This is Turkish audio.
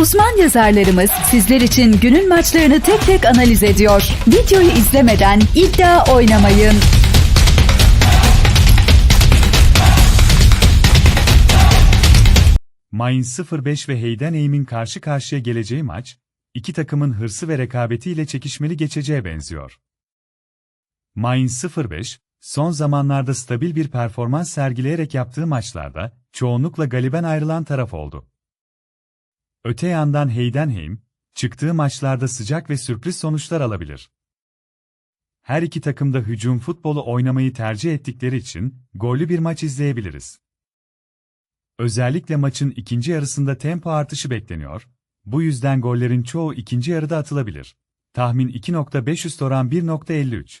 Uzman yazarlarımız sizler için günün maçlarını tek tek analiz ediyor. Videoyu izlemeden iddia oynamayın. Mainz 05 ve Heidenheim'in karşı karşıya geleceği maç, iki takımın hırsı ve rekabetiyle çekişmeli geçeceğe benziyor. Mainz 05, son zamanlarda stabil bir performans sergileyerek yaptığı maçlarda, çoğunlukla galiben ayrılan taraf oldu. Öte yandan Heidenheim, çıktığı maçlarda sıcak ve sürpriz sonuçlar alabilir. Her iki takım da hücum futbolu oynamayı tercih ettikleri için, gollü bir maç izleyebiliriz. Özellikle maçın ikinci yarısında tempo artışı bekleniyor, bu yüzden gollerin çoğu ikinci yarıda atılabilir. Tahmin 2.5 oran 1.53.